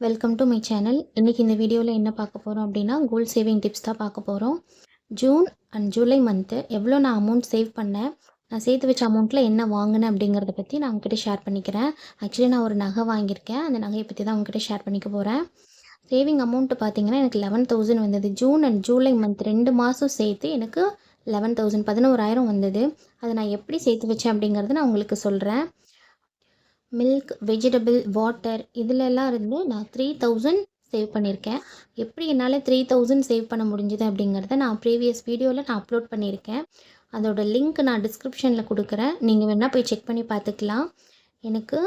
Welcome to my channel இன்றைக்கி இந்த வீடியோவில் என்ன பார்க்க போகிறோம் அப்படின்னா கோல்ட் சேவிங் டிப்ஸ் தான் பார்க்க போகிறோம் ஜூன் அண்ட் ஜூலை மந்த்து எவ்வளோ நான் அமௌண்ட் சேவ் பண்ணேன் நான் சேர்த்து வச்ச அமௌண்ட்டில் என்ன வாங்கினேன் அப்படிங்கிறத பற்றி நான் உங்ககிட்ட ஷேர் பண்ணிக்கிறேன். ஆக்சுவலி நான் ஒரு நகை வாங்கியிருக்கேன் அந்த நகையை பற்றி தான் உங்ககிட்ட ஷேர் பண்ணிக்க போகிறேன் சேவிங் அமௌண்ட்டு பார்த்தீங்கன்னா எனக்கு லெவன் தௌசண்ட் வந்தது. ஜூன் அண்ட் ஜூலை மந்த் ரெண்டு மாதம் சேர்த்து எனக்கு லெவன் தௌசண்ட் பதினோராயிரம் வந்தது. அதை நான் எப்படி சேர்த்து வச்சேன் அப்படிங்கிறது நான் உங்களுக்கு சொல்கிறேன் மில்க் வெஜிடபிள் வாட்டர் இதிலெல்லாம் இருந்து நான் த்ரீ தௌசண்ட் சேவ் பண்ணியிருக்கேன். எப்படி என்னால் த்ரீ தௌசண்ட் சேவ் பண்ண முடிஞ்சுது அப்படிங்கிறத நான் ப்ரீவியஸ் வீடியோவில் நான் அப்லோட் பண்ணியிருக்கேன். அதோட லிங்க் நான் டிஸ்கிரிப்ஷனில் கொடுக்குறேன். நீங்கள் வேணால் போய் செக் பண்ணி பார்த்துக்கலாம். எனக்கு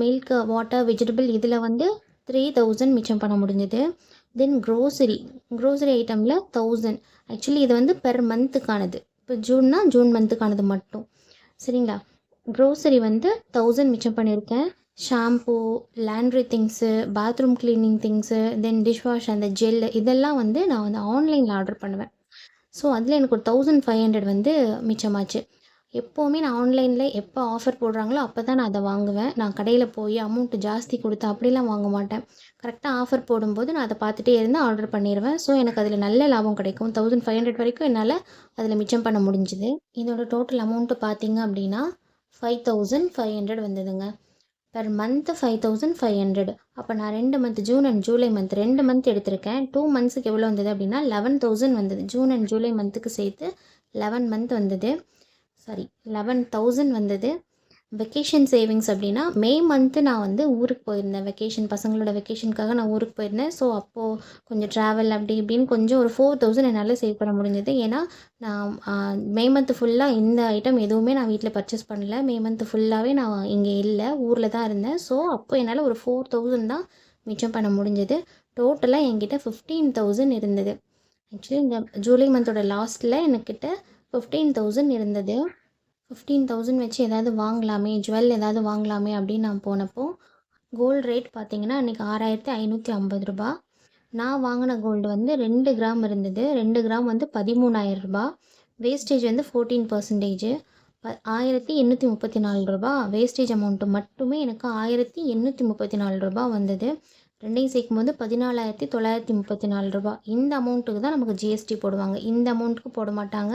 மில்க் வாட்டர் வெஜிடபிள் இதில் வந்து த்ரீ தௌசண்ட் மிச்சம் பண்ண முடிஞ்சுது. தென் க்ரோசரி க்ரோசரி ஐட்டமில் தௌசண்ட் ஆக்சுவலி இது வந்து பெர் மந்த்துக்கானது இப்போ ஜூன்னா ஜூன் மந்த்துக்கானது மட்டும். சரிங்களா? க்ரோசரி வந்து தௌசண்ட் மிச்சம் பண்ணியிருக்கேன் shampoo laundry things bathroom cleaning things then dishwash அந்த ஜெல் இதெல்லாம் வந்து நான் வந்து ஆன்லைனில் ஆர்டர் பண்ணுவேன். ஸோ அதில் எனக்கு ஒரு தௌசண்ட் ஃபைவ் ஹண்ட்ரட் வந்து மிச்சமாச்சு. எப்போவுமே நான் ஆன்லைனில் எப்போ ஆஃபர் போடுறாங்களோ அப்போ தான் நான் அதை வாங்குவேன். நான் கடையில் போய் அமௌண்ட்டு ஜாஸ்தி கொடுத்து அப்படிலாம் வாங்க மாட்டேன். கரெக்டாக ஆஃபர் போடும்போது நான் அதை பார்த்துட்டே இருந்து ஆர்டர் பண்ணிடுவேன் ஸோ எனக்கு அதில் நல்ல லாபம் கிடைக்கும். தௌசண்ட் ஃபைவ் ஹண்ட்ரட் வரைக்கும் என்னால் அதில் மிச்சம் பண்ண முடிஞ்சுது. இதோட டோட்டல் அமௌண்ட்டு பார்த்தீங்க அப்படின்னா ஃபைவ் தௌசண்ட் ஃபைவ் ஹண்ட்ரட் வந்ததுங்க. Per month five thousand five hundred அப்போ நான் ரெண்டு month June and July month ரெண்டு மந்த் எடுத்திருக்கேன். டூ மந்த்ஸுக்கு எவ்வளோ வந்தது அப்படின்னா லெவன் தௌசண்ட் வந்தது. ஜூன் அண்ட் ஜூலை மந்த்துக்கு சேர்த்து லெவன் மந்த் வந்தது. சாரி லெவன் தௌசண்ட் வந்தது. வெக்கேஷன் சேவிங்ஸ் அப்படின்னா மே மந்த்து நான் வந்து ஊருக்கு போயிருந்தேன். வெக்கேஷன் பசங்களோட வெக்கேஷனுக்காக நான் ஊருக்கு போயிருந்தேன். ஸோ அப்போது கொஞ்சம் ட்ராவல் அப்படி இப்படின்னு கொஞ்சம் ஒரு ஃபோர் தௌசண்ட் என்னால் சேவ் பண்ண முடிஞ்சது. ஏன்னா நான் மே மந்த்து ஃபுல்லாக இந்த ஐட்டம் எதுவுமே நான் வீட்டில் பர்ச்சேஸ் பண்ணல. மே மந்த்து ஃபுல்லாகவே நான் இங்கே இல்லை. ஊரில் தான் இருந்தேன். ஸோ அப்போ என்னால் ஒரு ஃபோர் தௌசண்ட் தான் மிச்சம் பண்ண முடிஞ்சது. டோட்டலாக என்கிட்ட ஃபிஃப்டீன் தௌசண்ட் இருந்தது. ஆக்சுவலி இந்த ஜூலை மந்தோட லாஸ்ட்டில் என்கிட்ட ஃபிஃப்டீன் தௌசண்ட் இருந்தது. ஃபிஃப்டீன் தௌசண்ட் வச்சு ஏதாவது வாங்கலாமே ஜுவல் ஏதாவது வாங்கலாமே அப்படின்னு நான் போனப்போ கோல்டு ரேட் பார்த்தீங்கன்னா அன்றைக்கி ஆறாயிரத்தி ஐநூற்றி ஐம்பது ரூபா. நான் வாங்கின கோல்டு வந்து ரெண்டு கிராம் இருந்தது. ரெண்டு கிராம் வந்து பதிமூணாயிரம் ரூபா. வேஸ்டேஜ் வந்து ஃபோர்டீன் பர்சன்டேஜ் ஆயிரத்தி எண்ணூற்றி முப்பத்தி நாலு ரூபா. வேஸ்டேஜ் அமௌண்ட்டு மட்டுமே எனக்கு ஆயிரத்தி எண்ணூற்றி முப்பத்தி நாலு ரூபா வந்தது. ரெண்டையும் சேர்க்கும் போது பதினாலாயிரத்தி தொள்ளாயிரத்தி முப்பத்தி நாலு ரூபா. இந்த அமௌண்ட்டுக்கு தான் நமக்கு ஜிஎஸ்டி போடுவாங்க. இந்த அமௌண்ட்டுக்கு போட மாட்டாங்க.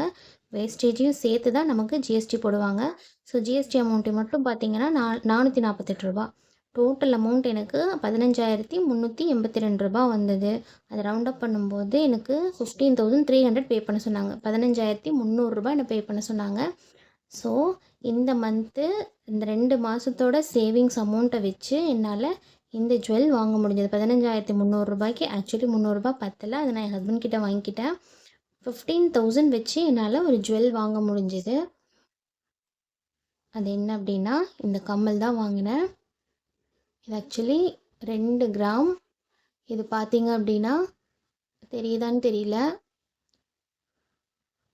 வேஸ்டேஜையும் சேர்த்து தான் நமக்கு ஜிஎஸ்டி போடுவாங்க. ஸோ ஜிஎஸ்டி அமௌண்ட்டு மட்டும் பார்த்தீங்கன்னா நா நானூற்றி நாற்பத்தெட்டு ரூபா. டோட்டல் அமௌண்ட் எனக்கு பதினஞ்சாயிரத்தி முந்நூற்றி எண்பத்தி ரெண்டு ரூபா வந்தது. அதை ரவுண்ட் அப் பண்ணும்போது எனக்கு fifteen thousand three hundred pay பண்ண சொன்னாங்க. பதினஞ்சாயிரத்தி முந்நூறுரூபா என்னை பே பண்ண சொன்னாங்க. ஸோ இந்த மந்த்து இந்த ரெண்டு மாதத்தோட சேவிங்ஸ் அமௌண்ட்டை வச்சு என்னால் இந்த ஜுவல் வாங்க முடிஞ்சது. பதினஞ்சாயிரத்தி முந்நூறுரூபாய்க்கு ஆக்சுவலி முந்நூறுரூபா பத்தலை. அதை நான் என் ஹஸ்பண்ட் கிட்டே வாங்கிக்கிட்டேன். ஃபிஃப்டீன் தௌசண்ட் வச்சு என்னால் ஒரு ஜுவல் வாங்க முடிஞ்சுது. அது என்ன அப்படின்னா இந்த கம்மல் தான் வாங்கினேன். இது ஆக்சுவலி ரெண்டு கிராம் இது பார்த்தீங்க அப்படின்னா தெரியுதான்னு தெரியல.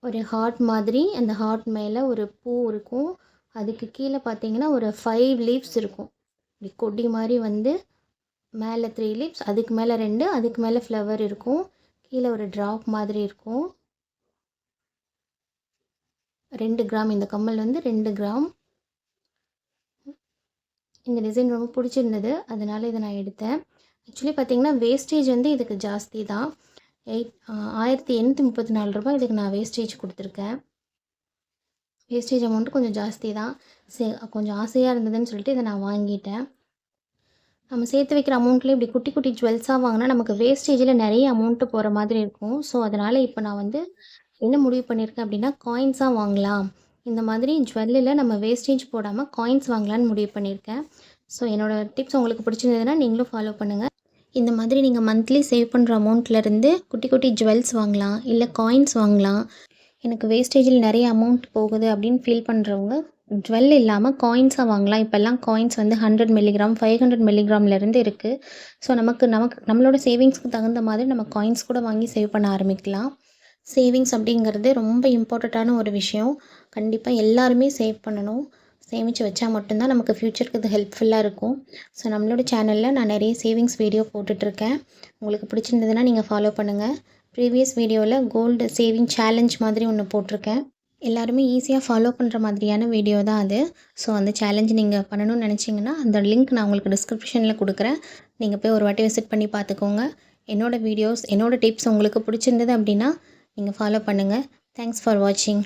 ஒரு ஹார்ட் மாதிரி அந்த ஹார்ட் மேலே ஒரு பூ இருக்கும். அதுக்கு கீழே பார்த்தீங்கன்னா ஒரு ஃபைவ் லீவ்ஸ் இருக்கும். இப்படி கொடி மாதிரி வந்து மேலே த்ரீ லீவ்ஸ் அதுக்கு மேலே ரெண்டு அதுக்கு மேலே ஃப்ளவர் இருக்கும். கீழே ஒரு ட்ராப் மாதிரி இருக்கும். ரெண்டு கிராம் இந்த கம்மல் வந்து ரெண்டு கிராம் இந்த டிசைன் ரொம்ப பிடிச்சிருந்தது. அதனால் இதை நான் எடுத்தேன். ஆக்சுவலி பார்த்திங்கன்னா வேஸ்டேஜ் வந்து இதுக்கு ஜாஸ்தி தான். எயிட் ஆயிரத்தி எண்ணூற்றி முப்பத்தி நாலு ரூபாய் இதுக்கு நான் வேஸ்டேஜ் கொடுத்துருக்கேன். வேஸ்டேஜ் அமௌண்ட்டு கொஞ்சம் ஜாஸ்தி தான். சே கொஞ்சம் ஆசையாக இருந்ததுன்னு சொல்லிட்டு இதை நான் வாங்கிட்டேன். நம்ம சேர்த்து வைக்கிற அமௌண்ட்லேயே இப்படி குட்டி குட்டி ஜுவல்ஸாக வாங்கினா நமக்கு வேஸ்டேஜில் நிறைய அமௌண்ட்டு போகிற மாதிரி இருக்கும். ஸோ அதனால் இப்போ நான் வந்து என்ன முடிவு பண்ணியிருக்கேன் அப்படின்னா காயின்ஸாக வாங்கலாம். இந்த மாதிரி ஜுவல்லில் நம்ம வேஸ்டேஜ் போடாமல் காயின்ஸ் வாங்கலான்னு முடிவு பண்ணியிருக்கேன் ஸோ என்னோடய டிப்ஸ் உங்களுக்கு பிடிச்சிருந்ததுன்னா நீங்களும் ஃபாலோ பண்ணுங்கள் இந்த மாதிரி நீங்கள் மந்த்லி சேவ் பண்ணுற அமௌண்ட்லேருந்து குட்டி குட்டி ஜுவல்ஸ் வாங்கலாம் இல்லை காயின்ஸ் வாங்கலாம். எனக்கு வேஸ்டேஜில் நிறைய அமௌண்ட் போகுது அப்படின்னு ஃபீல் பண்ணுறவங்க ஜுவல் இல்லாமல் காயின்ஸாக வாங்கலாம். இப்போல்லாம் காயின்ஸ் வந்து ஹண்ட்ரட் மில்லிகிராம் ஃபைவ் ஹண்ட்ரட் மில்லிகிராம்லேருந்து இருக்குது ஸோ நமக்கு நமக்கு நம்மளோட சேவிங்ஸ்க்கு தகுந்த மாதிரி நம்ம காயின்ஸ் கூட வாங்கி சேவ் பண்ண ஆரம்பிக்கலாம். சேவிங்ஸ் அப்படிங்கிறது ரொம்ப இம்பார்ட்டண்ட்டான ஒரு விஷயம். கண்டிப்பாக எல்லாருமே சேவ் பண்ணணும். சேமித்து வச்சா மட்டும்தான் நமக்கு ஃப்யூச்சருக்கு இது ஹெல்ப்ஃபுல்லாக இருக்கும். ஸோ நம்மளோட சேனலில் நான் நிறைய சேவிங்ஸ் வீடியோ போட்டுட்ருக்கேன் உங்களுக்கு பிடிச்சிருந்ததுன்னா நீங்கள் ஃபாலோ பண்ணுங்கள் ப்ரீவியஸ் வீடியோவில் கோல்டு சேவிங் சேலஞ்ச் மாதிரி ஒன்று போட்டிருக்கேன். எல்லாருமே ஈஸியாக ஃபாலோ பண்ணுற மாதிரியான வீடியோ தான் அது. ஸோ அந்த சேலஞ்ச் நீங்கள் பண்ணணும்னு நினச்சிங்கன்னா அந்த லிங்க் நான் உங்களுக்கு டிஸ்கிரிப்ஷனில் கொடுக்குறேன். நீங்கள் போய் ஒரு வாட்டி விசிட் பண்ணி பார்த்துக்கோங்க. என்னோடய வீடியோஸ் என்னோடய டிப்ஸ் உங்களுக்கு பிடிச்சிருந்தது அப்படின்னா நீங்கள் ஃபாலோ பண்ணுங்கள் தேங்க்ஸ் ஃபார் வாட்சிங்